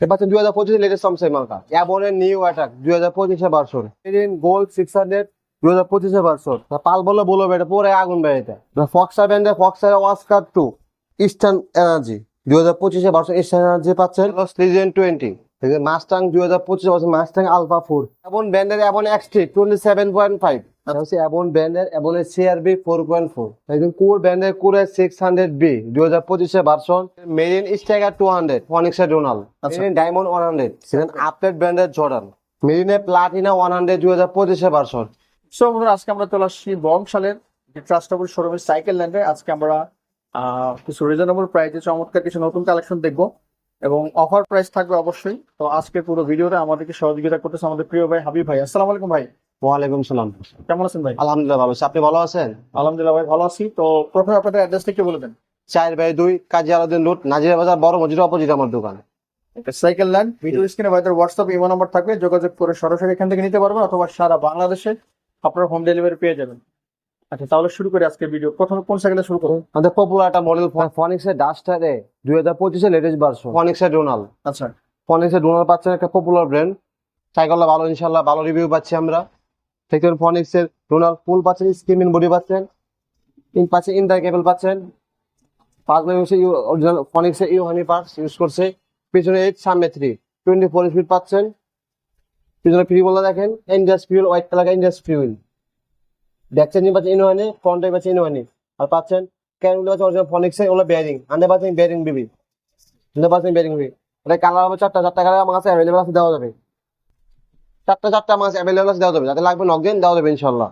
এ পাচ্ছেন দুই হাজার পঁচিশে লেটেস্ট স্যামসাং মালটা। অ্যাবনের নিউ অ্যাটাক দুই হাজার পঁচিশে version in gold six hundred দুই হাজার পঁচিশে ভার্সন পাল বললে বলব এটা পুরো আগুন বেড়েছে। ফক্সা ব্যান্ডের ফক্সার ওয়াস্কার টু ইস্টার্ন এনার্জি দুই হাজার পঁচিশে ভার্সন ইস্টার্ন এনার্জি পাচ্ছেন। লিজেন টোয়েন্টি মাস্টাং দুই হাজার পঁচিশে পাচ্ছেন মাস্টাং আলফা ফোর এবং ব্যান্ডের এবং এক্সট্রি টোয়েন্টি সেভেন পয়েন্ট ফাইভ হচ্ছে অ্যাবন ব্র্যান্ডের অ্যাবনের সিআরবি ফোর পয়েন্ট ফোর একদম কুর ব্র্যান্ডের কুরের সিক্স হান্ড্রেড বি দুই হাজার পঁচিশে version Marin stagger two hundred ফনিক্সের ডোনাল ডায়মন্ড ওয়ান হান্ড্রেড আপডেট ব্র্যান্ডের জর্ডান মেরিনে প্লাটিনা ওয়ান হান্ড্রেড দুই হাজার পঁচিশে ভার্সন সো বন্ধুরা আজকে আমরা চলে আসছি বংশালের যে ট্রাস্টেবল শোরুমের সাইকেল ল্যান্ডে আজকে আমরা কিছু রিজনেবল প্রাইসে চমৎকার কিছু নতুন কালেকশন দেখব। এবং অফার প্রাইস থাকবে অবশ্যই। তো আজকে পুরো ভিডিওতে আমাদেরকে সহযোগিতা করতেছে আমাদের প্রিয় ভাই হাবিব ভাই। আসসালামু আলাইকুম ভাই। ওয়ালাইকুম সালাম। কেমন আছেন ভাই? আলহামদুলিল্লাহ ভালো আছি। আপনি ভালো আছেন? আলহামদুলিল্লাহ ভাই ভালো আছি। তো প্রথমে আপনাদের অ্যাড্রেসটা একটু বলে দেন। চার বাই দুই কাজী আলাউদ্দিন রোড নাজিরা বাজার বড় অপোজিট আমার দোকান। সাইকেল ল্যান্ড ভিডিও স্ক্রিনে ভাইদের হোয়াটসঅ্যাপ ইমো নাম্বার থাকবে যোগাযোগ করে সরাসরি এখান থেকে নিতে পারবেন অথবা সারা বাংলাদেশে আপনারা হোম ডেলিভারি পেয়ে যাবেন। আচ্ছা তাহলে শুরু করি আজকে ভিডিও প্রথমে কোন সাইকেলে শুরু করুন? আমাদের পপুলার একটা মডেল ফনিক্সের ডাস্টারে দুই হাজার পঁচিশে লেটেস্ট ভার্সন ফনিক্সের ডোনাল আচ্ছা। ফনিক্সের ডোনাল পাচ্ছেন একটা পপুলার ব্র্যান্ড সাইকেলটা ভালো ইনশাল্লাহ ভালো রিভিউ পাচ্ছি আমরা। দেখবেন ফনিক্সের ডোনাল ফুল পাচ্ছেন স্কিমিং বডি পাচ্ছেন পাচ্ছেন ইন্টার কেবল পাচ্ছেন। পাঁচ মিনিট হচ্ছে অরিজিনাল ফনিক্সের ইউ হানি পার্টস ইউজ করছে। পিছনে এইট সামনে থ্রি টোয়েন্টি ফোর স্পিড পাচ্ছেন। পিছনে ফ্রি বলে দেখেন Indus fuel white colour Indus fuel back changing পাচ্ছেন ফ্রন্টে পাচ্ছেন ইনোয়ানি আর পাচ্ছেন ক্যানগুলো পাচ্ছেন অরিজিনাল ফনিক্সের ওগুলো বেয়ারিং হান্ড্রেড পাচ্ছেন বেয়ারিং বিবি হান্ড্রেড পাচ্ছেন বেয়ারিং বিবি এটা কালার হবে চারটা চারটা কালার আমার কাছে অ্যাভেলেবল আছে, দেওয়া যাবে। চারটা চারটা কাছে অ্যাভেলেবল আছে দেওয়া যাবে। যাতে লাগবে নক দিন দেওয়া যাবে ইনশাল্লাহ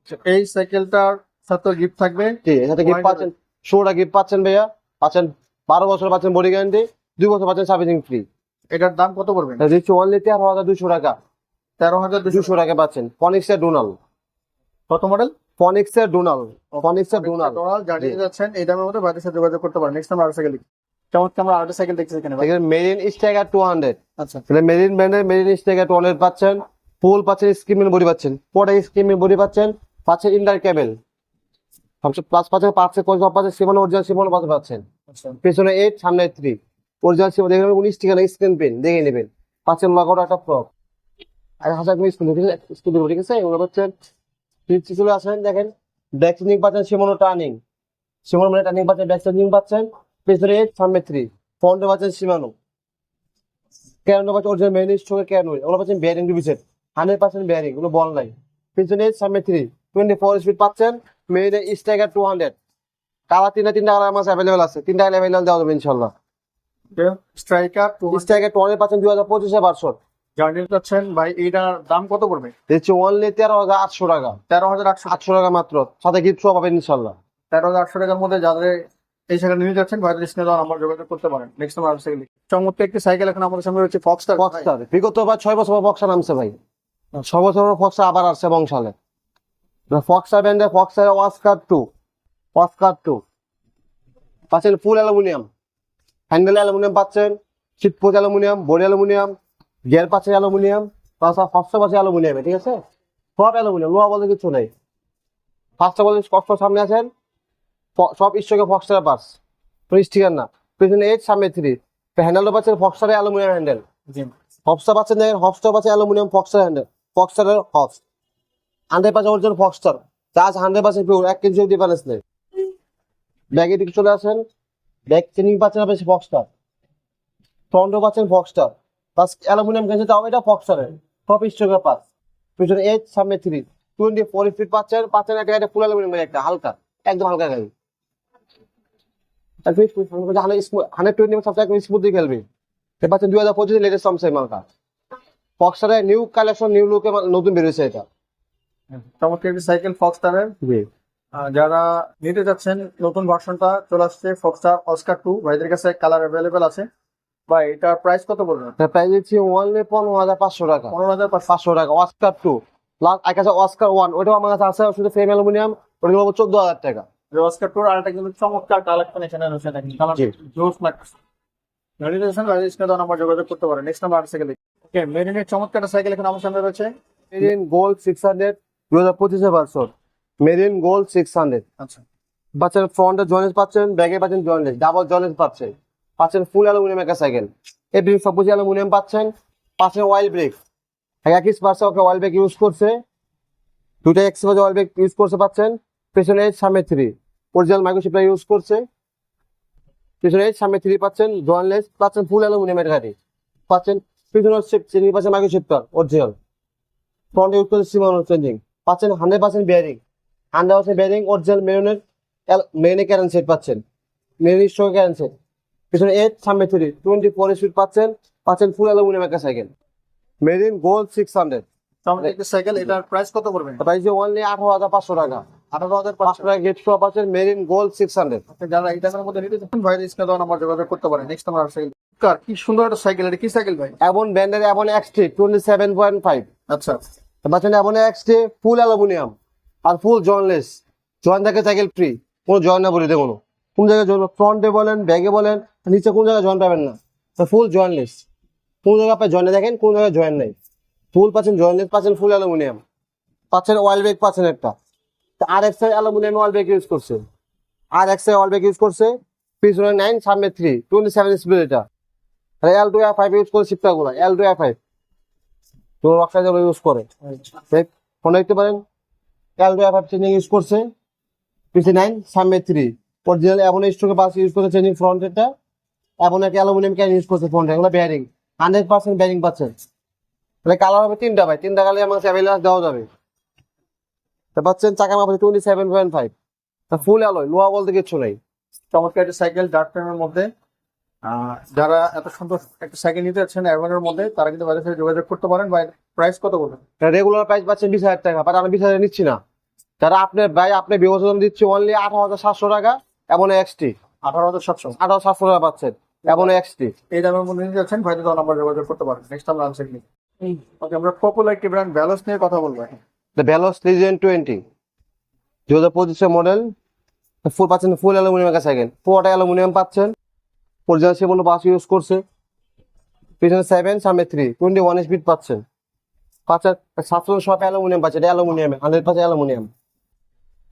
আচ্ছা, এই সাইকেলটার সাথে গিফট থাকবে? ঠিক আছে সাথে গিফট পাচ্ছেন ষোলোটা গিফট পাচ্ছেন ভাইয়া। পাচ্ছেন বারো বছর পাচ্ছেন বডি গ্যারান্টি দুই বছর পাচ্ছেন সার্ভিসিং ফ্রি এটার দাম কত পড়বে? দিচ্ছি অনলি তেরো হাজার দুশো টাকা। তেরো হাজার দুশো টাকা পাচ্ছেন। ফনিক্সের ডোনাল কত মডেল ফনিক্সের ডোনাল ফনিক্সের ডোনাল ডোনাল্ড জানিয়ে যাচ্ছেন এই দামের মধ্যে ভাইদের সাথে যোগাযোগ করতে পারেন। নেক্সট আমরা আরেকটা সাইকেল চমৎকার আমরা আরেকটা সাইকেল এখানে। মেরিন স্ট্যাগার হান্ড্রেড আচ্ছা। মেরিন ব্র্যান্ডের মেরিন স্ট্যাগার পাচ্ছেন ফুল পাচ্ছেন স্কিমিং বডি পাচ্ছেন পরে বডি পাচ্ছেন পাচ্ছেন ইন্টার কেবল সবচেয়ে প্লাস পাচ্ছেন পাচ্ছে কোন সব পাচ্ছেন সিমন অরিজিনাল সিমন পাচ্ছে পাচ্ছেন। আচ্ছা। পেছনে এইট সামনে থ্রি অরিজিনাল দেখে নেবেন উনিশ ঠিকানা স্ক্রিন পেন দেখে নেবেন। পাচ্ছেন একটা ফ্রক আর হাজার স্কুল স্কুল ঠিক আছে? এগুলো পাচ্ছেন ফিফটি চলে আসেন দেখেন। ব্যাক চেঞ্জিং পাচ্ছেন সিমনো টার্নিং সিমন মানে টার্নিং পাচ্ছেন ব্যাক চেঞ্জিং পাচ্ছেন। পেছনে এইট সামনে থ্রি ফ্রন্টে পাচ্ছেন সিমানো। পাচ্ছেন অরিজিনাল মেইন স্টোকে ক্যানো ওগুলো পাচ্ছেন বেয়ারিং হান্ড্রেড পার্সেন্ট বেয়ারিং ওগুলো বল নাই। পেছনে এইট সামনে থ্রি টোয়েন্টি ফোর স্পিড পাচ্ছেন main striker two hundred colour তিনটা তিনটা কালার আমার অ্যাভেলেবল আছে। তিনটা কালার অ্যাভেলেবল দেওয়া যাবে ইনশাল্লাহ। স্ট্রাইকার স্ট্রাইকার টু হান্ড্রেড পাচ্ছেন দুই হাজার পঁচিশে জার্নি যাচ্ছেন ভাই এইটার দাম কত পড়বে? দিচ্ছি অনলি তেরো হাজার আটশো টাকা। তেরো হাজার আটশো। আটশো টাকা মাত্র। সাথে গিফট সব পাবেন ইনশাল্লাহ। তেরো হাজার আটশো টাকার মধ্যে যাদের এই সাইকেল নিয়ে যাচ্ছেন, ভাইদের স্ক্রিনে দেওয়া নাম্বার যোগাযোগ করতে পারেন। নেক্সট আরেকটা সাইকেল চমৎকার একটি সাইকেল এখন আমাদের সামনে রয়েছে ফক্সটার ফক্সটার বিগত বা ছয় বছর ফক্সা নামছে ভাই। ছয় বছর ফক্সা আবার আসছে বংশালে। ফক্সা ব্র্যান্ডের ফক্সা ওয়াস্কার টু ওয়াস্কার টু পাচ্ছেন ফুল অ্যালুমিনিয়াম। হ্যান্ডেল অ্যালুমিনিয়াম পাচ্ছেন, শীতপোজ অ্যালুমিনিয়াম বডি অ্যালুমিনিয়াম গিয়ার পাচ্ছেন অ্যালুমিনিয়াম, তাছাড়া ফক্সা পাচ্ছে অ্যালুমিনিয়ামে, ঠিক আছে? সব অ্যালুমিনিয়াম লোহা বলতে কিছু নেই। ফার্স্টে বলতে কষ্ট সামনে আছেন। সব স্টকে ফক্সের পার্স স্টিকার না। পেছনে এইট সামনে থ্রি হ্যান্ডেলও পাচ্ছেন ফক্সারের অ্যালুমিনিয়াম হ্যান্ডেল জি। পাচ্ছেন দেখেন হবসটা পাচ্ছে aluminium Foxter handle ফক্সটারের hubs hundred percent original Foxter charge hundred percent pure এক কেজি ডিফারেন্স নেই। ব্যাগের দিকে চলে আসেন। ব্যাগ চেনিং পাচ্ছেন আপনি ফক্সটার ফ্রন্টও পাচ্ছেন ফক্সটার প্লাস অ্যালুমিনিয়াম গেছে তাও এটা ফক্সটারের সব স্টকের পাস পিছনে এইট সামনে থ্রি টোয়েন্টি ফোর ফিট পাচ্ছেন পাচ্ছেন একটা গাড়ি ফুল অ্যালুমিনিয়াম একটা হালকা। একদম হালকা গাড়ি। হান্ড্রেড টোয়েন্টি সবচেয়ে স্মুথলি খেলবে। এ পাচ্ছেন দুই হাজার পঁচিশে লেটেস্ট ফক্সারের নিউ কালেকশন নিউ লুকে নতুন বেরিয়েছে এটা। চমৎকার একটি সাইকেল ফক্সটারের যারা নিতে যাচ্ছেন নতুন ভার্সনটা চলে আসছে ফক্সটার অস্কার টু ভাইদের কাছে কালার অ্যাভেলেবেল আছে। ভাই এটার প্রাইস কত পড়বে প্রাইস দিচ্ছি ওয়ানলি পনেরো হাজার পাঁচশো টাকা। পনেরো হাজার পাঁচশো। টাকা অস্কার টু এক আছে অস্কার ওয়ান ওইটাও আমার কাছে আছে শুধু ফ্রেম অ্যালুমিনিয়াম ওটা চোদ্দ হাজার টাকা। টুর কিন্তু চমৎকার কালেকশন এখানে রয়েছে দেখেন। কালার জোস ম্যাক্স গাড়ি দিয়েছেন গাড়ি নাম্বার যোগাযোগ করতে পারেন। নেক্সট নাম্বার সাইকেল ওকে মেরিনের চমৎকার সাইকেল এখন আমার সামনে রয়েছে মেরিন গোল্ড সিক্স হান্ড্রেড হাজার পঁচিশে version Marin gold six hundred আচ্ছা। পাচ্ছেন ফ্রন্টে পাচ্ছেন ব্যাগে পাচ্ছেন ডাবল পাচ্ছেন পাচ্ছেন ফুল অ্যালুমিনিয়াম একটা সাইকেল অ্যালুমিনিয়াম পাচ্ছেন। পাচ্ছেন অয়েল ব্রেক একই পাশে ওকে অয়েল ব্রেক ইউজ করছে। দুটো এক্সপোজ অয়েল ব্রেক ইউজ করছে পাচ্ছেন। পেছনে সামনে থ্রি অরিজিনাল মাইক্রোচিপটা ইউজ করছে। পিছনে সামনে থ্রি পাচ্ছেন জয়েনলেস পাচ্ছেন ফুল অ্যালুমিনিয়ামের গাড়ি। পাচ্ছেন পিছনে হচ্ছে চিনি পাচ্ছেন মাইক্রোচিপটা অরিজিনাল ফ্রন্ট ইউজ করছে সিমানো চেঞ্জিং পাচ্ছেন hundred percent bearing hundred percent bearing original মেরুনের মেরিনে ক্যারেন সেট পাচ্ছেন। মেরিন স্টোর ক্যারেন সেট পিছনে এইট সামনে থ্রি টোয়েন্টি ফোর স্পিড পাচ্ছেন পাচ্ছেন ফুল অ্যালুমিনিয়াম একটা cycle Marin gold six hundred cycle এটার প্রাইস কত পড়বে? প্রাইস অনলি আঠারো হাজার পাঁচশো টাকা। আঠারো হাজার পাঁচশো। টাকা গেট শপ পাচ্ছেন মেরিন গোল্ড সিক্স হান্ড্রেড যারা এই টাকার মধ্যে নিতে চান ভাই স্ক্রিনে দেওয়া নাম্বার যোগাযোগ করতে পারেন। নেক্সট আমার সাইকেল কার? কি সুন্দর একটা সাইকেল এটা। কি সাইকেল ভাই? এমন ব্র্যান্ডের এমন XT twenty seven point five আচ্ছা। এমন এক্সটি ফুল অ্যালুমিনিয়াম আর ফুল জয়েনলেস জয়েন থাকে সাইকেল ফ্রি কোনো জয়েন না কোন জায়গায় জয়েন ফ্রন্টে বলেন ব্যাগে বলেন নিচে কোন জায়গায় জয়েন পাবেন না। ফুল জয়েনলেস কোন জায়গায় আপনি জয়েনে দেখেন কোন জায়গায় জয়েন নেই। ফুল পাচ্ছেন জয়েনলেস পাচ্ছেন ফুল অ্যালুমিনিয়াম পাচ্ছেন অয়েল পাচ্ছেন একটা। আর X aluminium oil brake use করছে। আর এক্স অয়েল ব্রেক ইউজ করছে, পিছনে নাইন সামনে থ্রি টোয়েন্টি সেভেন স্পিড এটা L two F five use করে শিপটাগুলো এল টু এফ ফাইভ তো রক্সাইজ ইউজ করে। ফোন দেখতে পারেন L two F five changing use করছে। পিছিয়ে নাইন সামনে থ্রি অরিজিনাল এমন স্টোকে পাস ইউজ করছে চেঞ্জিং ফ্রন্ট এটা এমন একটা অ্যালুমিনিয়াম ক্যান ইউজ করছে ফ্রন্ট এগুলো বেয়ারিং হান্ড্রেড পার্সেন্ট বেয়ারিং পাচ্ছেন তাহলে কালার হবে তিনটা ভাই, তিনটা কালার আমার অ্যাভেলেবল দেওয়া যাবে। তা পাচ্ছেন চাকা মাপে টোয়েন্টি সেভেন পয়েন্ট ফাইভ তা ফুল অ্যালয় লোহা বলতে কিচ্ছু নেই। চমৎকার একটা সাইকেল ডার্ক ফ্রেমের মধ্যে। আহ, যারা এত সুন্দর একটা সাইকেল নিতে যাচ্ছেন অ্যাভেনের মধ্যে তারা কিন্তু বাইরের সাথে যোগাযোগ করতে পারেন ভাই প্রাইস কত বলবেন? রেগুলার প্রাইস পাচ্ছেন বিশ হাজার টাকা বাট আমি বিশ হাজার নিচ্ছি না। যারা আপনার ভাই আপনি বিবেচনা দিচ্ছি অনলি আঠারো হাজার সাতশো টাকা এমন এক্সটি আঠারো হাজার সাতশো। আঠারো সাতশো টাকা পাচ্ছেন এমন এক্সটি এই দামের মধ্যে নিতে যাচ্ছেন ভাইদের দেওয়া নাম্বার যোগাযোগ করতে পারেন। নেক্সট আমরা আনসার নিই ওকে আমরা পপুলার একটি ব্র্যান্ড ব্যালেন্স নিয়ে কথা বলব। এখন। দ্য ভ্যালোস লিজেন্ড টোয়েন্টি দু হাজার পঁচিশের মডেল ফুল পাচ্ছেন ফুল অ্যালুমিনিয়াম সাইকেল পুরোটা অ্যালুমিনিয়াম পাচ্ছেন। অরিজিনাল সে কোনো বাস ইউজ করছে। পিছনে সেভেন সামনে থ্রি টোয়েন্টি ওয়ান স্পিড পাচ্ছেন। পাচ্ছেন সাতশো সব অ্যালুমিনিয়াম পাচ্ছেন এটা অ্যালুমিনিয়াম হান্ড্রেড পাচ্ছেন অ্যালুমিনিয়াম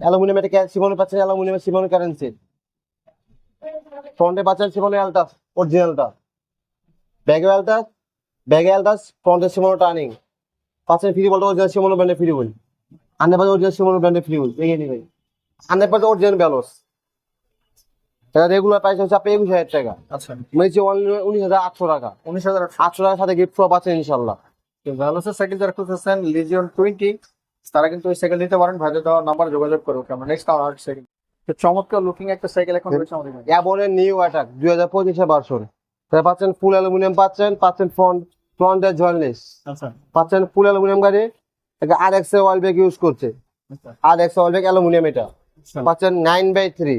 অ্যালুমিনিয়াম এটা সিমনে পাচ্ছেন অ্যালুমিনিয়াম সিমন কারেন্সি ফ্রন্টে পাচ্ছেন সিমনে অ্যালটাস অরিজিনালটা ব্যাগে অ্যালটাস ব্যাগে অ্যালটাস ফ্রন্টে সিমনো টার্নিং পাচ্ছেন ফ্রি বলতে অরিজিনাল সিমনো ব্র্যান্ডে free ball. Hundred percent original Shimano ব্র্যান্ডে ফ্রি বল এগিয়ে নিবেন হান্ড্রেড পার্সেন্ট অরিজিনাল ব্যালোস এটা রেগুলার প্রাইস হচ্ছে আপনি একুশ হাজার টাকা। আচ্ছা। মানে অনলি উনিশ হাজার আটশো টাকা। উনিশ হাজার আটশো। টাকার সাথে গিফট সব আছে ইনশাল্লাহ ভ্যালোসের সাইকেল যারা খুঁজতেছেন লিজিয়ন টোয়েন্টি তারা কিন্তু ওই সাইকেল নিতে পারেন। ভাইদের দেওয়া নাম্বার যোগাযোগ করব আমরা নেক্সট আর সাইকেল চমৎকার লুকিং একটা সাইকেল এখন রয়েছে আমাদের। অ্যাবনের নিউ অ্যাটাক দুই হাজার পঁচিশে ভার্সন তারা পাচ্ছেন ফুল অ্যালুমিনিয়াম পাচ্ছেন পাচ্ছেন ফ্রন্ট ফ্রন্টের জয়েনলেস আচ্ছা। পাচ্ছেন ফুল অ্যালুমিনিয়াম গাড়ি এটা আর এক্স ওয়াল ব্যাগ ইউজ করছে। আর এক্স ওয়াল ব্যাগ অ্যালুমিনিয়াম এটা। আচ্ছা। পাচ্ছেন নাইন বাই থ্রি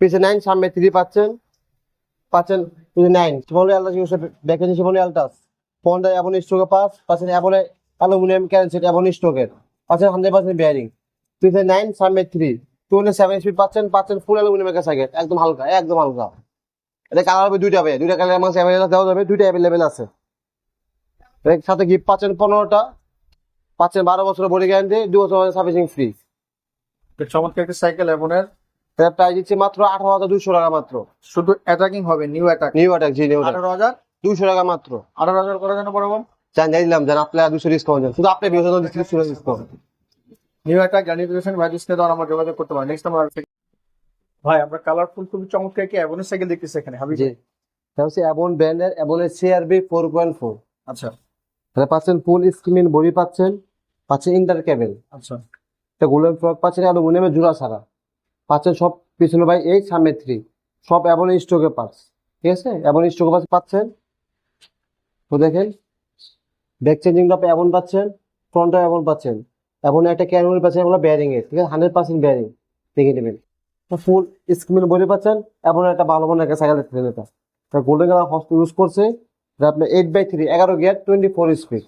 পিছে নাইন সামনে থ্রি পাচ্ছেন। পাচ্ছেন নাইন শিমলি আলটাস ইউজ ব্যাকে শিমলি আলটাস ফোনটা এমন স্টোকে পাস পাচ্ছেন এমন অ্যালুমিনিয়াম ক্যারেন্সিট এমন স্টোকের পাচ্ছেন হান্ড্রেড পার্সেন্ট বেয়ারিং পিছে নাইন সামনে থ্রি টোয়েন্টি সেভেন স্পিড পাচ্ছেন পাচ্ছেন ফুল অ্যালুমিনিয়াম সাইকেল। একদম হালকা একদম হালকা। এটা কালার হবে দুইটা হবে দুইটা কালার আমার অ্যাভেলেবল দেওয়া যাবে। দুইটা অ্যাভেলেবেল আছে। এর সাথে গিফট পাচ্ছেন পনেরোটা। পাচ্ছেন বারো বছরের বডি গ্যারান্টি দু বছর সার্ভিসিং ফ্রি চমৎকার একটা সাইকেল অ্যাভনের এটার প্রাইস দিচ্ছি মাত্র আঠারো হাজার দুশো টাকা মাত্র। শুধু অ্যাটাকিং হবে নিউ অ্যাটাক নিউ অ্যাটাক জি নিউ আঠারো হাজার? দুশো টাকা মাত্র। আঠারো হাজার করার জন্য বরাবর? জান জানি দিলাম জান আপনার দুশো ডিসকাউন্ট দেন শুধু আপনি দুশো ডিসকাউন্ট নিউ অ্যাটাক জানিয়ে দিয়েছেন ভাই দেওয়া নাম্বার যোগাযোগ করতে পারেন নেক্সট আমরা ভাই আমরা কালারফুল খুবই চমৎকার কি অ্যাভনের সাইকেল দেখতেছি এখানে। হাবি জি। এটা হচ্ছে অ্যাবন ব্র্যান্ডের অ্যাবনের সিআরবি ফোর পয়েন্ট ফোর আচ্ছা। তাহলে পাচ্ছেন ফুল স্ক্রিন বডি পাচ্ছেন পাচ্ছেন ইন্টার কেবেল আচ্ছা। এটা গোল্ডেন ফ্রক পাচ্ছেন অ্যালুমিনিয়ামের জোড়া ছাড়া। পাচ্ছেন সব পিছনে ভাই এইট সামনে থ্রি সব অ্যাবন স্টোকে পাস ঠিক আছে? অ্যাবন স্টোকে পাস পাচ্ছেন। তো দেখেন ব্যাক চেঞ্জিংটা অ্যাবন পাচ্ছেন ফ্রন্টটা অ্যাবন পাচ্ছেন। অ্যাবন একটা ক্যানোল পাচ্ছেন এগুলো ব্যারিং এর ঠিক আছে? হান্ড্রেড পার্সেন্ট ব্যারিং দেখে নেবেন। ফুল স্ক্রিন বডি পাচ্ছেন এমন একটা ভালো মনে একটা সাইকেল দেখতে এটা। গোল্ডেন কালার হস্ট ইউজ করছে। এটা আপনার এইট বাই থ্রি এগারো গিয়ার টোয়েন্টি ফোর স্পিড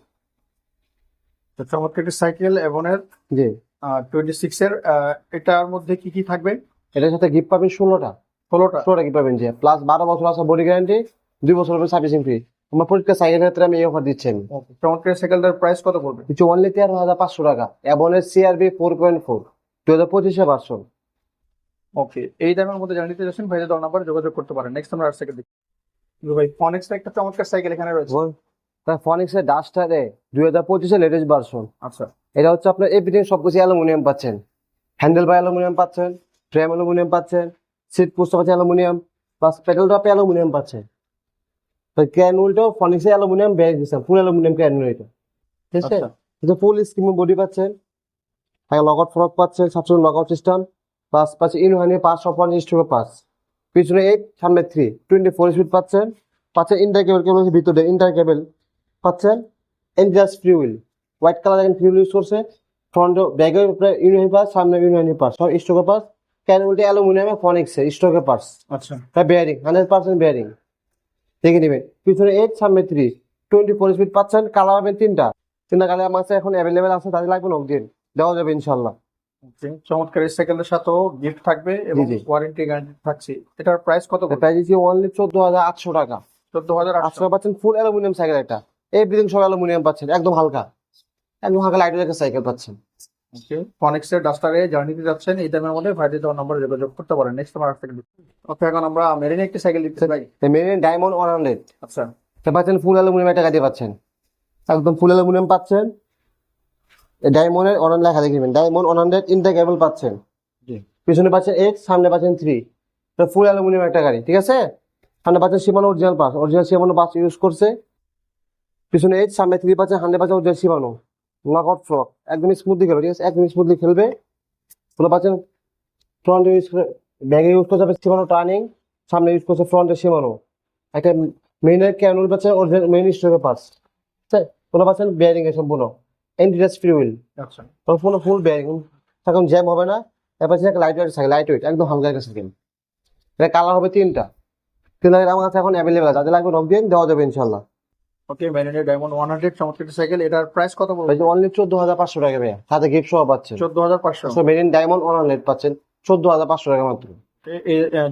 তো চমৎকার একটি সাইকেল অ্যাভনের জি। টোয়েন্টি সিক্স এর এটার মধ্যে কি কি থাকবে? এটার সাথে গিফট পাবেন ষোলোটা। ষোলোটা? ষোলোটা গিফট পাবেন জি। প্লাস বারো বছর আছে বডি গ্যারান্টি দুই বছর হবে সার্ভিসিং ফ্রি আমার প্রত্যেকটা সাইকেলের ক্ষেত্রে আমি এই অফার দিচ্ছি আমি। চমৎকার সাইকেলটার প্রাইস কত পড়বে? কিছু অনলি তেরো হাজার পাঁচশো টাকা। অ্যাবনের সিআরবি ফোর পয়েন্ট ফোর দু হাজার পঁচিশে ভার্সন ওকে এই দামের মধ্যে জানিয়ে দিতে যাচ্ছেন ভাইদের দেওয়া নাম্বার যোগাযোগ করতে পারেন। নেক্সট আমরা আর সাইকেল দেখি। ভাই একটা চমৎকার সাইকেল এখানে রয়েছে। ফনিক্সের ডাস্টারে দুই হাজার পঁচিশে লেটেস্ট ভার্সন আচ্ছা। এটা হচ্ছে আপনার এভরিথিং সবকিছু অ্যালুমিনিয়াম পাচ্ছেন। হ্যান্ডেল বাই অ্যালুমিনিয়াম পাচ্ছেন ফ্রেম অ্যালুমিনিয়াম পাচ্ছেন সিট পোস্ট পাচ্ছেন অ্যালুমিনিয়াম প্লাস পেট্রোল ড্রপে অ্যালুমিনিয়াম পাচ্ছেন। তো ফনিক্সে অ্যালুমিনিয়াম বেড়ে দিচ্ছে ফুল অ্যালুমিনিয়াম ক্যান এটা। ঠিক আছে? আচ্ছা। এটা ফুল স্কিম বডি পাচ্ছেন লগআউট ফ্রক পাচ্ছেন সবসময় লগআউট সিস্টেম প্লাস পাচ্ছে ইনহানি পাঁচ সব পঞ্চাশ টাকা পাঁচ পিছনে এইট সামনে থ্রি টোয়েন্টি ফোর স্পিড পাচ্ছেন পাচ্ছেন ইন্টার কেবল কেবল ভিতরে ইন্টার কেবল পাচ্ছেন। এনজাস ফ্রিউইল হোয়াইট কালার দেখেন ফ্রিউল ইউজ করছে। ফ্রন্ট ব্যাগের উপরে ইউনিয়ন পাস সামনে ইউনিয়ন পাস সব স্টোকের পাস ক্যান উল্টে অ্যালুমিনিয়ামে ফনিক্সের স্টোকের পাস আচ্ছা। তাই বেয়ারিং হান্ড্রেড পার্সেন্ট বেয়ারিং দেখে নেবেন পিছনে এইট সামনে থ্রি টোয়েন্টি ফোর স্পিড পাচ্ছেন। কালার পাবেন তিনটা। তিনটা কালার আমার এখন অ্যাভেলেবেল আছে তাদের লাগবে নক দিন দেওয়া যাবে ইনশাল্লাহ চমৎকার। সাইকেলের সাথেও গিফট থাকবে এবং ওয়ারেন্টি গ্যারান্টি থাকছে। এটার প্রাইস কত প্রাইস দিচ্ছি অনলি চোদ্দ হাজার আটশো টাকা। চোদ্দ হাজার আটশো। টাকা পাচ্ছেন ফুল অ্যালুমিনিয়াম সাইকেল একটা এভরিথিং সব অ্যালুমিনিয়াম পাচ্ছেন একদম হালকা। একদম হালকা লাইট একটা সাইকেল পাচ্ছেন। ফনিক্সের ডাস্টারে জার্নিতে যাচ্ছেন এই দামের মধ্যে ভাইদের দেওয়ার নম্বরে যোগাযোগ করতে পারেন। নেক্সট আমার থেকে ওকে এখন আমরা মেরিনে একটি সাইকেল দিচ্ছি ভাই। মেরিন ডায়মন্ড ওয়ান হান্ড্রেড আচ্ছা। পাচ্ছেন ফুল অ্যালুমিনিয়াম টাকা দিয়ে পাচ্ছেন। একদম ফুল অ্যালুমিনিয়াম পাচ্ছেন। ডায়মন্ডের অন লেখা দেখবেন ডায়মন্ড ওয়ান হান্ড্রেড ইনটা কেবল পাচ্ছেন পিছনে পাচ্ছেন এক্স সামনে পাচ্ছেন থ্রি ফুল অ্যালুমিনিয়াম একটা গাড়ি ঠিক আছে? সামনে পাচ্ছেন Shimano original pass original Shimano pass use করছে। পিছনে এইচ সামনে থ্রি পাচ্ছেন হান্ড্রেড পাচ্ছেন অরিজিনাল সীমানো নকআউট ফ্রক একদম স্মুথলি খেলবে ঠিক আছে? একদম স্মুথলি খেলবে। ওগুলো পাচ্ছেন ফ্রন্ট ইউজ করে ব্যাগে ইউজ করছে সীমানো টার্নিং সামনে ইউজ করছে ফ্রন্টের সীমানো একটা মেইনের ক্যানুল পাচ্ছেন অরিজিনাল মেইন স্ট্রোকে পাস ঠিক আছে পাচ্ছেন বেয়ারিং এ সম্পূর্ণ। এন্টিডাস ফ্রি হুইল আচ্ছা। সম্পূর্ণ ফুল বেয়ারিং এখন জ্যাম হবে না এবার একটা light weight cycle light weight একদম হালকা একটা সাইকেল এটা কালার হবে তিনটা। তিনটা আমার কাছে এখন অ্যাভেলেবেল আছে যাদের লাগবে নক দিন দেওয়া যাবে ইনশাল্লাহ ওকে মেরিনে ডায়মন্ড ওয়ান হান্ড্রেড চমৎকার সাইকেল এটার প্রাইস কত পড়বে অনলি চোদ্দ হাজার পাঁচশো টাকা ভাইয়া সাথে গিফট সহ পাচ্ছেন। চোদ্দ হাজার পাঁচশো। So Marin diamond one hundred পাচ্ছেন চোদ্দ হাজার পাঁচশো টাকা মাত্র।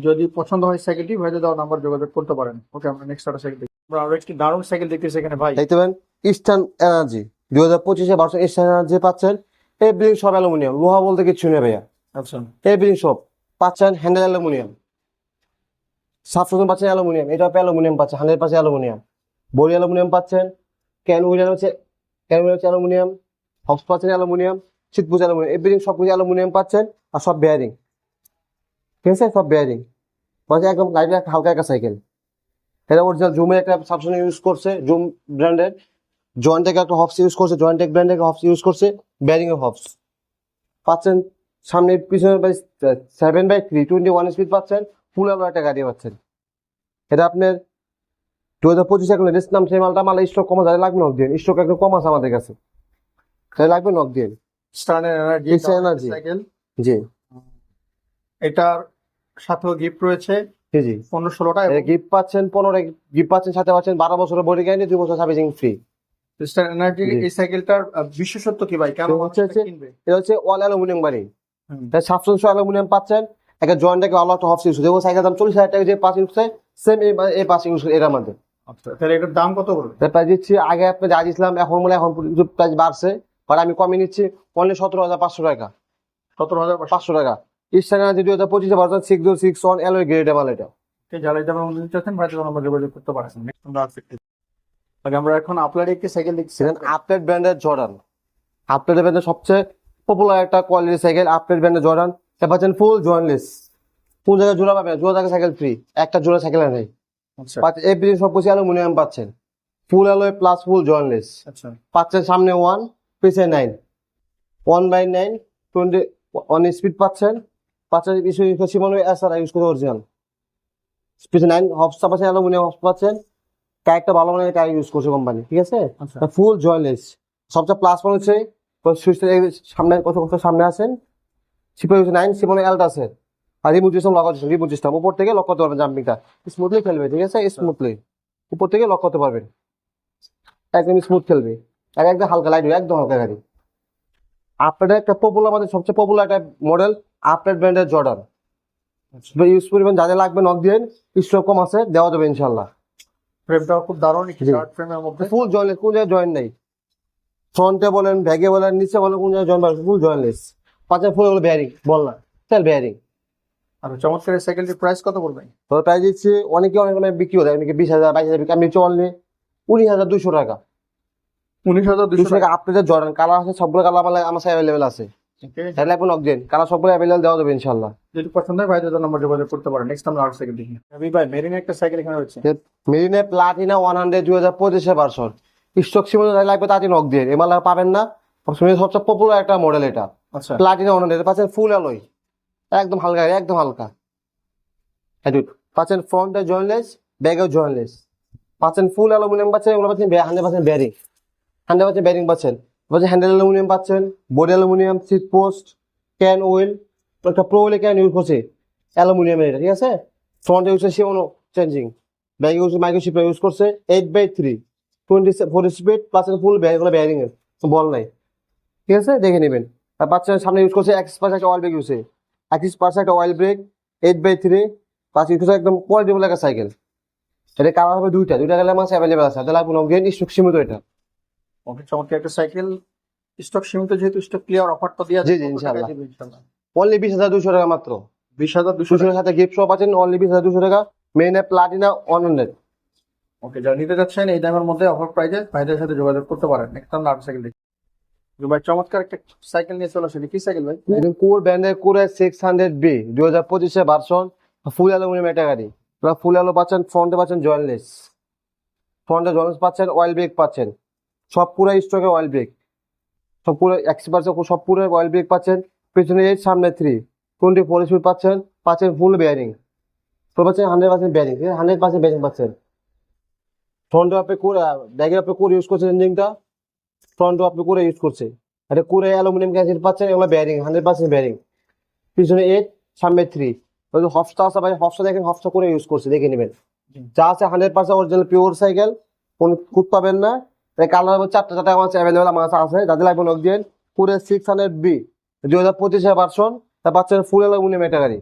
যদি পছন্দ হয় সাইকেলটি ভাইদের দেওয়ার নাম্বার যোগাযোগ করতে পারেন। ওকে আমরা নেক্সট একটা সাইকেল দেখি। আমরা আরও একটি দারুণ সাইকেল দেখতেছি এখানে ভাই। দেখতে পাবেন ইস্টার্ন এনার্জি দুই হাজার পঁচিশে ভার্সন ইস্টার্ন এনার্জি পাচ্ছেন এভরিথিং সব অ্যালুমিনিয়াম। লোহা বলতে কিছু নেই ভাইয়া। আচ্ছা। সব পাচ্ছেন হ্যান্ডেল অ্যালুমিনিয়াম। সাফরতন পাচ্ছেন অ্যালুমিনিয়াম। এটা অ্যালুমিনিয়াম পাচ্ছেন হান্ড্রেড পাচ্ছেন অ্যালুমিনিয়াম। বড়ি অ্যালুমিনিয়াম পাচ্ছেন ক্যান হুইল হচ্ছে ক্যান হুইল হচ্ছে অ্যালুমিনিয়াম হবস পাচ্ছেন অ্যালুমিনিয়াম শীতপুজ অ্যালুমিনিয়াম। এভরিথিং সব কিছু অ্যালুমিনিয়াম পাচ্ছেন আর সব বেয়ারিং ঠিক আছে? সব বেয়ারিং বলছে একদম লাইট একটা হালকা একটা সাইকেল এটা অরিজিনাল জুমের একটা সাবসন ইউজ করছে জুম ব্র্যান্ডের জয়েন্টেক একটা হবস ইউজ করছে জয়েন্টেক ব্র্যান্ডের হবস ইউজ করছে বেয়ারিং এর হবস পাচ্ছেন সামনে পিছনে by seven by three twenty one speed পাচ্ছেন ফুল আলো একটা গাড়ি পাচ্ছেন। এটা আপনার দু হাজার পঁচিশ এখন লেটেস্ট নাম সেই মালটা মাল স্টক কমা যাদের লাগবে নক দিন। স্টক একদম কম আছে আমাদের কাছে। তাই লাগবে নক দিন। স্টার্নের এনার্জি জি। এটার সাথেও গিফট রয়েছে। জি জি। পনেরো ষোলোটা গিফট পাচ্ছেন পনেরো গিফট পাচ্ছেন সাথে পাচ্ছেন বারো বছরের বডি গ্যারান্টি দুই বছর সার্ভিসিং ফ্রি স্টার এনার্জি এই সাইকেলটার বিশেষত্ব কি ভাই? কেন হচ্ছে এটা এটা হচ্ছে অল অ্যালুমিনিয়াম বাড়ি। তাই সাতশো অ্যালুমিনিয়াম পাচ্ছেন। একটা জয়েন্টটাকে একটা হবস ইউজ যেমন সাইকেল দাম চল্লিশ হাজার টাকা যে পাঁচ ইউজ সেম এই পাঁচ ইউজ এর মধ্যে। আচ্ছা তাহলে এটার দাম কত পড়বে? তাই প্রাইস দিচ্ছি আগে আপনি যা দিয়েছিলাম এখন মনে এখন প্রাইস বাড়ছে। বাট আমি কমে নিচ্ছি অনলি সতেরো হাজার পাঁচশো টাকা। সতেরো হাজার পাঁচশো। টাকা। ইস্টার্ন দুই হাজার পঁচিশে version six zero six one এলো গ্রেড মাল এটা। যারা চাচ্ছেন তখন যোগাযোগ করতে পারেন Next আমরা এখন আপনার একটি সাইকেল দেখছি আপডেট ব্র্যান্ডের জর্ডান আপডেট ব্র্যান্ডের সবচেয়ে পপুলার একটা কোয়ালিটি সাইকেল আপডেট ব্র্যান্ডের জর্ডান এটা পাচ্ছেন ফুল জয়েন্টলেস কোন জায়গায় জোড়া পাবেন জোড়া জায়গায় সাইকেল ফ্রি একটা জোড়া সাইকেল নেই আচ্ছা পাচ্ছেন এভরি সব কিছু অ্যালুমিনিয়াম পাচ্ছেন full alloy plus full jointless আচ্ছা পাচ্ছেন সামনে ওয়ান পিছে nine one by nine twenty one speed পাচ্ছেন পাচ্ছেন ইস্যু ইউজ করছি মনে হয় এসআর ইউজ করে অরিজিনাল পিছে নাইন হবসটা পাচ্ছেন অ্যালুমিনিয়াম হবস পাচ্ছেন টায়ারটা ভালো মানে টায়ার ইউজ করছে কোম্পানি ঠিক আছে? আচ্ছা। ফুল জয়েন্টলেস সবচেয়ে প্লাস পয়েন্ট হচ্ছে সুইচটা সামনে কত কত সামনে আছেন? সিপে হচ্ছে নাইন সিপনে এলটা আছে। আর রিমোট সিস্টেম লক হচ্ছে রিমোট সিস্টেম উপর থেকে লক করতে পারবেন জাম্পিংটা স্মুথলি খেলবে ঠিক আছে? স্মুথলি উপর থেকে লক করতে পারবেন। একদম স্মুথ খেলবে। আর একদম হালকা লাইট একদম হালকা গাড়ি। আপনাদের একটা পপুলার আমাদের সবচেয়ে পপুলার একটা মডেল আপডেট ব্র্যান্ডের জর্ডান ইউজ করবেন যাদের লাগবে নক দিয়ে স্টক কম আছে দেওয়া যাবে ইনশাল্লাহ ফ্রেমটাও খুব দারুণ একটি শার্ট ফ্রেমের মধ্যে। ফুল জয়েন্টলেস কোন জায়গায় জয়েন্ট নেই। ফ্রন্টে বলেন ব্যাগে বলেন নিচে বলেন কোন জায়গায় জয়েন্ট ফুল জয়েন্টলেস পাঁচের ফুল হলো বেয়ারিং বল না। স্যার বেয়ারিং আর চমৎকার এই সাইকেলটির প্রাইস কত পড়বে? তো প্রাইস দিচ্ছি অনেকে অনেক অনেক বিক্রি হতে অনেকে বিশ হাজার বাইশ হাজার আমি চললে কুড়ি হাজার দুশো টাকা। উনিশ হাজার দুশো টাকা আপনাদের জর্ডান কালার আছে সবগুলো কালার আমার আমার অ্যাভেলেবেল আছে। তাহলে এখন অকজেন কালার সবগুলো অ্যাভেলেবেল দেওয়া যাবে ইনশাল্লাহ যদি পছন্দ হয় ভাইদের নম্বর যোগাযোগ করতে পারেন। নেক্সট আমরা আর সাইকেল দেখি। রবি ভাই মেরিন একটা সাইকেল এখানে রয়েছে। মেরিনে প্লাটিনা ওয়ান হান্ড্রেড দুই হাজার পঁচিশে ভার্সন স্টক সীমিত লাগবে তাতে নক দিয়ে এমালা পাবেন না। সবচেয়ে পপুলার একটা মডেল এটা। আচ্ছা। প্লাটিনা ওয়ান হান্ড্রেড পাচ্ছেন ফুল অ্যালয় একদম হালকা একদম হালকা। হ্যাঁ পাচ্ছেন ফ্রন্টে জয়েনলেস ব্যাগেও জয়েনলেস পাচ্ছেন ফুল অ্যালুমিনিয়াম পাচ্ছেন এগুলো পাচ্ছেন হান্ড্রেড পাচ্ছেন ব্যারিং হান্ড্রেড পাচ্ছেন ব্যারিং পাচ্ছেন। পাচ্ছেন হ্যান্ডেল অ্যালুমিনিয়াম পাচ্ছেন body aluminium seat post can well একটা প্রো ওয়েলে ক্যান ইউজ করছে অ্যালুমিনিয়ামের এটা, ঠিক আছে? ফ্রন্টে ইউজ করছে সেও changing bag use microchip use করছে eight by three twenty four speed plus full bag bearing এর বল নাই। ঠিক আছে? দেখে নেবেন। আর বাচ্চা সামনে ইউজ করছে এক্স পাশে একটা অয়েল ব্রেক ইউজ এক্স পাশে একটা oil brake eight by three পাঁচ ইউজ করছে একদম কোয়ালিটিবল একটা সাইকেল এটা কালার হবে দুইটা দুইটা কালার আমার অ্যাভেলেবেল আছে। তাহলে আপনার সীমিত এটা। চমৎকার একটা সাইকেল স্টক সীমিত যেহেতু স্টক ক্লিয়ার জি, জি, ইনশাআল্লাহ। অনলি বিশ হাজার দুশো টাকা মাত্র। বিশ হাজার দুশো সাথে গিফট শপ আছেন অনলি বিশ হাজার দুশো টাকা। Men Platina one hundred okay যারা নিতে যাচ্ছেন এই দামের মধ্যে অফার প্রাইজে ভাইদের সাথে যোগাযোগ করতে পারেন। নেক্সট সাইকেল দেখি। ভাই চমৎকার একটা সাইকেল নিয়ে চলে কি সাইকেল ভাই? একদম কোর ব্র্যান্ডের কোরে সিক্স হান্ড্রেড বি দুই হাজার পঁচিশে ভার্সন ফুল অ্যালুমিনিয়াম একটা গাড়ি। প্লাস ফুল অ্যালো পাচ্ছেন ফ্রন্টে পাচ্ছেন জয়েনলেস ফ্রন্টে জয়েনলেস পাচ্ছেন অয়েল ব্রেক পাচ্ছেন। সব পুরো স্টকে অয়েল ব্রেক সব পুরো একশো পার্সেন্ট সব পুরো অয়েল ব্রেক পাচ্ছেন। পেছনে এইট সামনে থ্রি টোয়েন্টি ফোর স্পিড পাচ্ছেন। পাচ্ছেন ফুল বেয়ারিং তো পাচ্ছেন hundred percent bearing hundred percent bearing পাচ্ছেন। ফ্রন্টে আপনি করে ব্যাগে আপনি করে ইউজ করছেন ইঞ্জিনটা ফ্রন্টও আপনি করে ইউজ করছে। এটা করে অ্যালুমিনিয়াম ক্যাসেট পাচ্ছেন, এগুলো ব্যারিং হান্ড্রেড পার্সেন্ট বেয়ারিং পিছনে এইট সামনে থ্রি হফসটা আছে ভাই হফসটা দেখেন হফসটা করে ইউজ করছে, দেখে নেবেন। যা আছে hundred percent original pure cycle কোন খুঁত পাবেন না। কালার হবে চারটা চারটা আমার অ্যাভেলেবেল আমার কাছে আছে। যাদের লাগবে লোক দিন পুরো সিক্স হান্ড্রেড বি দু হাজার পঁচিশে ভার্সন তা পাচ্ছেন ফুল অ্যালুমিনিয়াম এটা গাড়ি।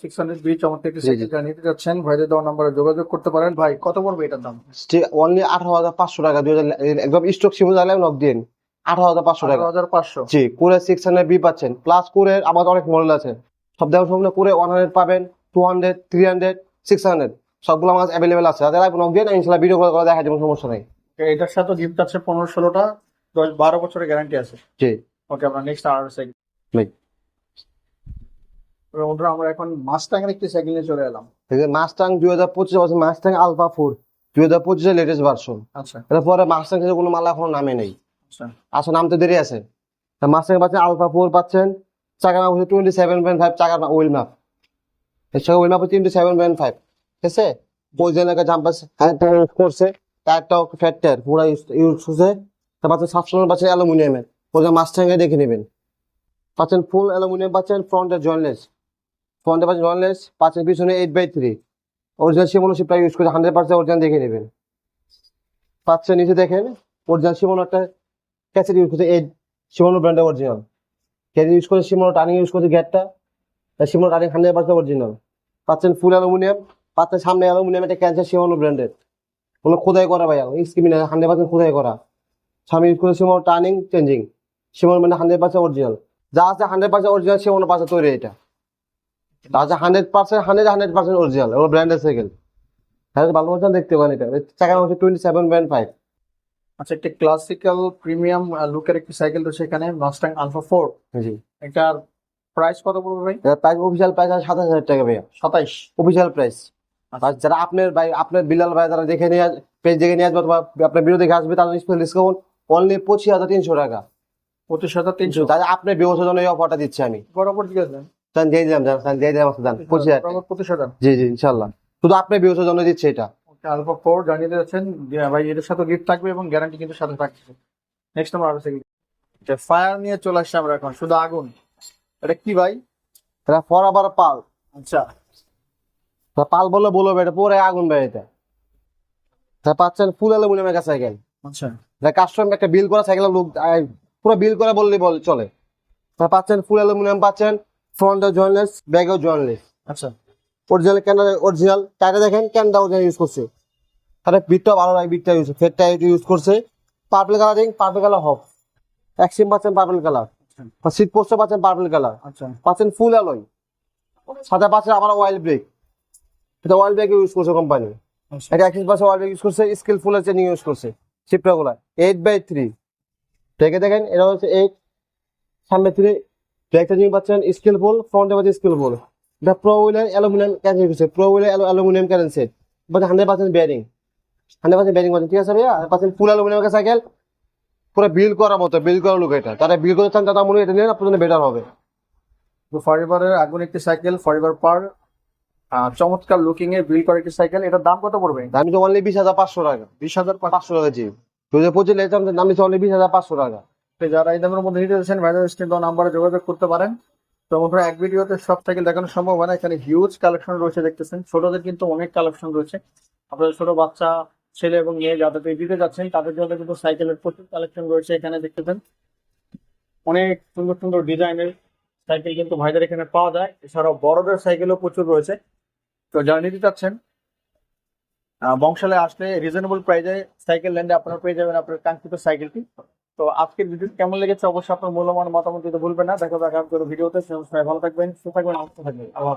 সিক্স হান্ড্রেড বি চমৎকার একটা জি, নিতে যাচ্ছেন। ভাইদের দেওয়া নম্বরে যোগাযোগ করতে পারেন। ভাই কত পড়বে এটার দাম? অনলি আঠারো হাজার পাঁচশো টাকা। দুই হাজার একদম স্টক দিন আঠারো হাজার পাঁচশো টাকা। হাজার পাঁচশো। জি কোরে সিক্স হান্ড্রেড বি পাচ্ছেন। প্লাস কোরে আমাদের অনেক মডেল আছে। সব দেখুন সব কোরে ওয়ান হান্ড্রেড পাবেন two hundred three hundred six hundred সবগুলো আমার অ্যাভেলেবেল আছে। ইনশাল্লাহ ভিডিও কল করে দেখা যাবে কোনো সমস্যা নেই। এটার সাথে গিফট আছে পনেরো ষোলোটা দশ বারো বছরের গ্যারান্টি আছে। জি। ওকে আমরা নেক্সট আর বন্ধুরা আমরা এখন মাস্টাং এর একটি সাইকেল নিয়ে চলে এলাম। মাস্টাং দুই হাজার পঁচিশে পাচ্ছেন মাস্টাং আলফা ফোর দুই হাজার পঁচিশের লেটেস্ট ভার্সন আচ্ছা। এরপরে মাস্টাং থেকে কোনো মাল এখনও নামে নেই। আচ্ছা। আসলে নামতে দেরি আছে। মাস্টাং পাচ্ছেন আলফা ফোর পাচ্ছেন চাকার মাপ হচ্ছে টোয়েন্টি সেভেন পয়েন্ট ফাইভ চাকার ওয়েল মাপ এর সঙ্গে ওয়েল মাপ হচ্ছে টোয়েন্টি সেভেন পয়েন্ট ফাইভ ঠিক আছে? পজিশন জাম্পার ইউজ করছে। টায়ারটাও ফ্যাট টায়ার পুরো ইউজ করছে তারপর সাবসময় পাচ্ছেন অ্যালুমিনিয়ামের ওদের মাস্টাংয়ে দেখে নেবেন। পাচ্ছেন ফুল অ্যালুমিনিয়াম, পাচ্ছেন ফ্রন্টের জয়েনলেস ফ্রন্টে পাচ্ছেন জয়েনলেস পাচ্ছেন পিছনে এইট বাই থ্রি অরিজিনাল শিমনোশিপটা ইউজ করে হান্ড্রেড পার্সেন্ট অরিজিনাল দেখে নেবেন। পাচ্ছেন নিচে দেখেন অরিজিনাল শিমনো একটা ক্যাসেট ইউজ করছে এইট শিমনো ব্র্যান্ডের অরিজিনাল ক্যাসেট ইউজ করে শিমনো টার্নিং ইউজ করছে গ্যাটটা Shimano Tourney hundred percent original পাচ্ছেন ফুল অ্যালুমিনিয়াম, পাচ্ছেন সামনে অ্যালুমিনিয়াম একটা ক্যান্সার শিমনো ব্র্যান্ডের ওগুলো খোদাই করা ভাই স্কিমিনে হান্ড্রেড পার্সেন্ট খোদাই করা। সামনে ইউজ করে শিমনো টার্নিং চেঞ্জিং শিমনো মানে হান্ড্রেড পার্সেন্ট অরিজিনাল যা আছে হান্ড্রেড পার্সেন্ট অরিজিনাল শিমনো পাশে তৈরি এটা। তা আছে hundred percent hundred hundred percent original ওর ব্র্যান্ডের সাইকেল হ্যাঁ ভালো মতন দেখতে পারেন এটা। চাকা হচ্ছে টোয়েন্টি সেভেন পয়েন্ট ফাইভ আচ্ছা একটি ক্লাসিক্যাল প্রিমিয়াম লুকের একটি সাইকেল রয়েছে এখানে মাস্টাং আলফা ফোর জি। এটার প্রাইস কত পড়বে ভাই? প্রাইস অফিসিয়াল প্রাইস আছে সাতাশ হাজার টাকা ভাইয়া। সাতাইশ। অফিসিয়াল প্রাইস যারা আপনার ভাই আপনার বিলাল ভাই যারা দেখে নিয়ে পেজ দেখে নিয়ে আসবে অথবা আপনার ভিডিও দেখে আসবে তাদের স্পেশাল ডিসকাউন্ট অনলি পঁচিশ হাজার তিনশো টাকা। পঁচিশ হাজার তিনশো। তাহলে আপনার ব্যবসার জন্য এই অফারটা দিচ্ছি আমি। বরাবর ঠিক আছে তাহলে দিয়ে দিলাম জান দিয়ে দিলাম দান পঁচিশ হাজার। পঁচিশ হাজার। জি জি ইনশাল্লাহ শুধু আপনার ব্যবসার জন্য দিচ্ছে এটা। আলফা ফোর জানিয়ে দিয়েছেন ভাই এটার সাথে গিফট থাকবে এবং গ্যারান্টি কিন্তু সাথে থাকছে। নেক্সট আমরা আরও ফায়ার নিয়ে চলে আসছে আমরা এখন শুধু আগুন। এটা কি ভাই? এটা ফর আবার পাল আচ্ছা। তা পাল বললে বলবে এটা পুরো আগুন এটা তা পাচ্ছেন ফুল অ্যালুমিনিয়ামের কাছে সাইকেল আচ্ছা। কাস্টমার একটা বিল করা সাইকেল লোক পুরো বিল করে বললেই বল চলে। তা পাচ্ছেন ফুল অ্যালুমিনিয়াম পাচ্ছেন ফ্রন্টে জয়েনলেস ব্যাগেও জয়েনলেস। আচ্ছা। অরিজিনাল ক্যানটা অরিজিনাল টায়ারটা দেখেন ক্যানটা অরিজিনাল ইউজ করছে। তাহলে বিটটা ভালো লাগে বিটটা ইউজ ফেরটা ইউজ করছে। পার্পল কালারিং পার্পল কালার হফ অ্যাক্সিম পাচ্ছেন পার্পল কালার সিট পোস্টে পাচ্ছেন পার্পল কালার আচ্ছা। পাচ্ছেন ফুল অ্যালয় সাদা পাচ্ছেন আবার অয়েল ব্রেক এটা অয়েল ব্রেক ইউজ করছে কোম্পানি এটা একত্রিশ পাশে অয়েল ব্রেক ইউজ করছে স্কিলফুল এর চেন ইউজ করছে। শিপটা এইট বাই থ্রি দেখে দেখেন এটা হচ্ছে এইট সামনে থ্রি ব্রেকটা যিনি পাচ্ছেন স্কিলফুল ফ্রন্টে পাচ্ছে স্কিলফুল এটা প্রো হুইলার অ্যালুমিনিয়াম ক্যান্সেল করছে pro wheeler aluminium cancel but hundred percent bearing hundred percent bearing পাচ্ছেন ঠিক আছে ভাইয়া? পাচ্ছেন ফুল অ্যালুমিনিয়াম সাইকেল পুরো বিল করার মতো বিল করার লোক এটা। তারা বিল করতে চান তারা মনে হয় এটা নিয়ে আপনার জন্য বেটার হবে। ফরিবারের আগুন একটি সাইকেল ফরিবার পার চমৎকার লুকিং এ বিল করা একটি সাইকেল এটার দাম কত পড়বে? দাম তো অনলি বিশ হাজার পাঁচশো টাকা। বিশ হাজার পাঁচশো টাকা জি দু হাজার পঁচিশ আমাদের দাম নিচ্ছে অনলি বিশ হাজার পাঁচশো টাকা। যারা এই দামের মধ্যে নিতে চাচ্ছেন ভাইদের স্ক্রিন নাম্বারে যোগাযোগ করতে পারেন। তো বন্ধুরা এক ভিডিওতে সব সাইকেল দেখানো সম্ভব হয় না। এখানে হিউজ কালেকশন রয়েছে দেখতেছেন। ছোটদের কিন্তু অনেক কালেকশন রয়েছে। আপনাদের ছোট বাচ্চা ছেলে এবং মেয়ে যাদেরকে দিতে যাচ্ছেন তাদের জন্য কিন্তু সাইকেলের প্রচুর কালেকশন রয়েছে এখানে দেখতেছেন। অনেক সুন্দর সুন্দর ডিজাইনের সাইকেল কিন্তু ভাইদের এখানে পাওয়া যায়। এছাড়াও বড়দের সাইকেলও প্রচুর রয়েছে। তো যারা নিতে চাচ্ছেন বংশালে আসলে রিজনেবল প্রাইজে সাইকেল ল্যান্ডে আপনারা পেয়ে যাবেন আপনার কাঙ্ক্ষিত সাইকেলটি তো আজকের ভিডিও কেমন লেগেছে? অবশ্যই আপনার মূল্যবান মতামত দিতে ভুলবেন না। দেখা দেখা করে ভিডিওতে ভালো থাকবেন, সুস্থ থাকবেন থাকবেন। আল্লাহ